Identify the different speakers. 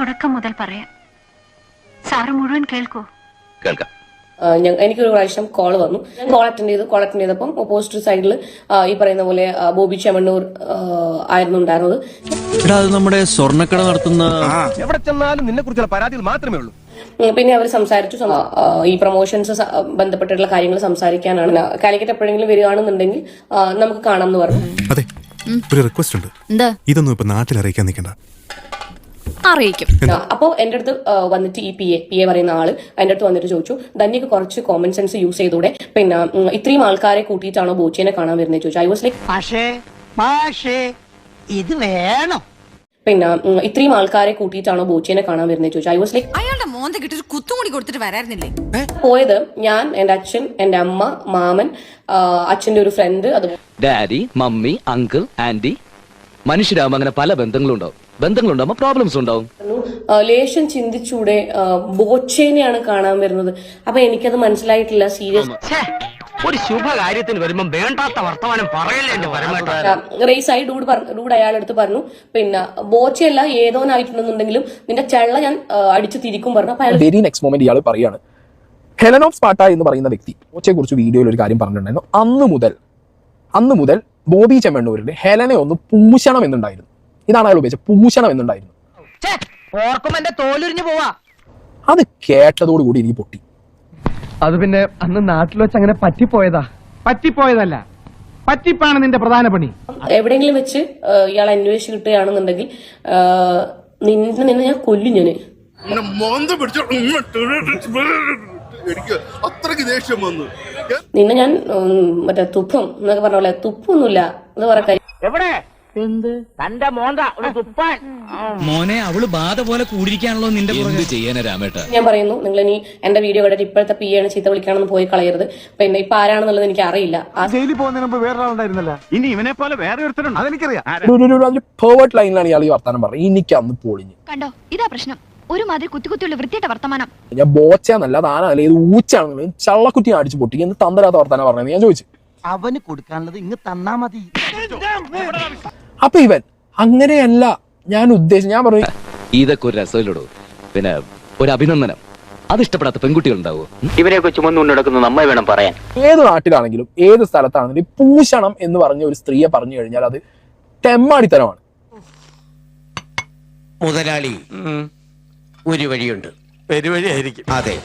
Speaker 1: തുടക്കം മുതൽ പറയാം. സാറ് മുഴുവൻ കേൾക്കൂ.
Speaker 2: കേൾക്കാം.
Speaker 3: എനിക്കൊരു പ്രാവശ്യം കോൾ വന്നു. ഞാൻ കോൾ അറ്റൻഡ് ചെയ്തു. കോൾ അറ്റൻഡ് ചെയ്തപ്പം ഓപ്പോസിറ്റ് സൈഡിൽ ഈ പറയുന്ന പോലെ ബോബി ചെമ്മണ്ണൂർ ആയിരുന്നു ഉണ്ടായിരുന്നത്.
Speaker 4: അത് നമ്മുടെ സ്വർണക്കട നടത്തുന്ന
Speaker 5: എവിടെ ചെന്നാലും നിന്നെ കുറിച്ചുള്ള പരാതികൾ മാത്രമേ ഉള്ളൂ.
Speaker 3: പിന്നെ അവർ സംസാരിച്ചു. ഈ പ്രൊമോഷൻസ് ബന്ധപ്പെട്ടിട്ടുള്ള കാര്യങ്ങൾ സംസാരിക്കാനാണ്. കാലിക്കറ്റ് എപ്പോഴെങ്കിലും വരികയാണെന്നുണ്ടെങ്കിൽ നമുക്ക് കാണാം എന്ന് പറഞ്ഞു.
Speaker 6: അതെ ഒരു റിക്വസ്റ്റ് ഉണ്ട്.
Speaker 7: എന്താ?
Speaker 6: ഇതൊന്നും ഇപ്പൊ നാട്ടിൽ അറിയിക്കാൻ നിൽക്കണ്ട.
Speaker 7: അറിയിക്കും.
Speaker 3: അപ്പോൾ എന്റെ അടുത്ത് വന്നിട്ട് ഈ പി എ പി എ പറയുന്ന ആൾ എന്റെ അടുത്ത് വന്നിട്ട് ചോദിച്ചു ധന്യക്ക് കുറച്ച് കോമൺ സെൻസ് യൂസ് ചെയ്തൂടെ? പിന്നെ ഇത്രയും ആൾക്കാരെ കൂട്ടിയിട്ടാണോ ബോച്ചിനെ കാണാൻ വരുന്നത് ചോദിച്ചു. ഐ വാസ് ലൈക്ക്
Speaker 8: പക്ഷേ പക്ഷേ ഇത് വേണം.
Speaker 3: പിന്നെ ഇത്രയും ആൾക്കാരെ കൂട്ടിയിട്ടാണോ ബോച്ചിനെ കാണാൻ വരുന്നത് ചോദിച്ചു. ഐ വാസ് ലൈക്ക്
Speaker 9: അയാളുടെ മോന്ത കിട്ടി കുത്തും കൂടി കൊടുത്തിട്ട് വരായിരുന്നില്ലേ
Speaker 3: പോയത് ഞാൻ എന്റെ അച്ഛൻ എന്റെ അമ്മ മാമൻ അച്ഛന്റെ അച്ഛന്റെ ഒരു ഫ്രണ്ട് അത്
Speaker 2: ഡാഡി മമ്മി അങ്കിൾ ആന്റി മനുഷ്യരാകുമ്പോൾ അങ്ങനെ പല ബന്ധങ്ങളും ഉണ്ടാവും ബന്ധങ്ങളുണ്ടാകുമ്പോൾ പ്രോബ്ലംസ് ഉണ്ടാവും
Speaker 3: ലേശം ചിന്തിച്ചൂടെ ബോച്ചേനെയാണ് കാണാൻ വരുന്നത്. അപ്പൊ എനിക്കത് മനസ്സിലായിട്ടില്ല സീരിയസ്
Speaker 8: ഒരു ശുഭകാര്യത്തിന് വരുമ്പോൾ വേണ്ടാത്ത വർത്തമാനം പറയല്ലേ
Speaker 3: റേസ് ആയി ഡൂഡ് പറഞ്ഞു ഡൂഡ് അയാളെടുത്ത് പറഞ്ഞു. പിന്നെ ബോച്ചയല്ല ഏതോനായിട്ടുണ്ടെന്നുണ്ടെങ്കിലും നിന്റെ ചെള്ള ഞാൻ അടിച്ചു തിരിക്കും പറഞ്ഞു. അപ്പൊ
Speaker 10: വെരി നെക്സ്റ്റ് മൊമെന്റ് ഇയാൾ പറയാണ് ഹെലൻ ഓഫ് സ്പാട്ട എന്ന് പറയുന്ന വ്യക്തി ബോച്ചയെ കുറിച്ച് വീഡിയോയിൽ ഒരു കാര്യം പറഞ്ഞിട്ടുണ്ടായിരുന്നു. അന്ന് മുതൽ അന്ന് മുതൽ ബോബി ചെമ്മണ്ണൂരിന്റെ ഹെലനെ ഒന്ന് പൂശണം എന്നുണ്ടായിരുന്നു. ഇതാണ് അയാൾ ഉപയോഗിച്ചത്. പൂശണം എന്നുണ്ടായിരുന്നു. അത് കേട്ടതോട് കൂടി എനിക്ക് പൊട്ടി.
Speaker 5: അത് പിന്നെ അന്ന് നാട്ടിൽ വെച്ച് അങ്ങനെ പറ്റിപ്പോയതാ.
Speaker 11: പറ്റിപ്പോയതല്ല. പറ്റിപ്പാണ് നിന്റെ പ്രധാന പണി.
Speaker 3: എവിടെയെങ്കിലും വെച്ച് ഇയാൾ അന്വേഷിച്ച് കിട്ടുകയാണെന്നുണ്ടെങ്കിൽ നിന്നെ നിന്നെ ഞാൻ കൊല്ലും
Speaker 12: ഞാൻ. എനിക്ക് ദേഷ്യം വന്നു.
Speaker 3: നിന്നെ ഞാൻ മറ്റേ തുപ്പം എന്നൊക്കെ പറഞ്ഞ പോലെ തുപ്പൊന്നുമില്ല. എന്ന് പറയാൻ
Speaker 8: എവിടെ? എന്ത്? തന്റെ മോന്ത ഒരു തുപ്പാൻ.
Speaker 4: മോനെ അവൾ ബാധ പോലെ കൂടിയിരിക്കാണല്ലോ നിന്റെ
Speaker 2: എന്ത് ചെയ്യാനാ രാമേട്ട?
Speaker 3: ഞാൻ പറയുന്നു നിങ്ങൾ ഇനി എന്റെ വീഡിയോ കണ്ടിട്ട് ഇപ്പോഴത്തെ പി ആണ് ചീത്ത വിളിക്കാണെന്ന് പോയി കളയരുത്. പിന്നെ ഇപ്പൊ ആരാണെന്നുള്ളത് എനിക്ക് അറിയില്ല. ആ
Speaker 11: ജയിലിൽ പോകുന്നതിന് മുമ്പ് വേറൊരാളുണ്ടായിരുന്നല്ല? ഇനി ഇവനെ പോലെ വേറെ ഒരുത്തരുണ്ട്? അതെനിക്കറിയാം.
Speaker 10: പേർവേർട്ട് ലൈനിലാണ് ഇയാൾ ഈ വർത്താനം പറഞ്ഞത്. എനിക്ക് അന്ന് പൊളിഞ്ഞു.
Speaker 7: കണ്ടോ ഇതാ പ്രശ്നം. ഒരു ഒരുമാതിരി കുത്തി കുത്തിയുള്ള വൃത്തിയുടെ വർത്തമാനം.
Speaker 10: ഞാൻ ബോച്ചാന്നല്ല താനല്ല ഇത് ഊച്ചാണെന്ന് ചള്ളക്കുറ്റി അടിച്ചു പൊട്ടി. എന്ന് തന്തരാത്ത വർത്താനം പറഞ്ഞത്? ഞാൻ ചോദിച്ചു.
Speaker 8: അവന് കൊടുക്കാനുള്ളത് ഇങ്ങ് തന്നാ മതി.
Speaker 10: അപ്പൊ ഇവൻ അങ്ങനെയല്ല ഞാൻ ഉദ്ദേശിച്ചു ഞാൻ പറഞ്ഞു
Speaker 2: ഇതൊക്കെ ഒരു രസമില്ലടോ. പിന്നെ ഒരു അഭിനന്ദനം. അത് ഇഷ്ടപ്പെടാത്ത പെൺകുട്ടികൾ ഉണ്ടാവോ
Speaker 8: ഇവരെയൊക്കെ ചുമന്നുകൊണ്ട് നടക്കുന്ന നമ്മെ വേണം പറയാൻ.
Speaker 10: ഏത് നാട്ടിലാണെങ്കിലും ഏത് സ്ഥലത്താണെങ്കിലും പൂഷണം പൂശണം എന്ന് പറഞ്ഞ ഒരു സ്ത്രീയെ പറഞ്ഞു കഴിഞ്ഞാൽ അത് തെമ്മാടിത്തരമാണ്.
Speaker 8: മുതലാളി ഒരു വഴിയുണ്ട്. ഒരു വഴിയായിരിക്കും. അതെ.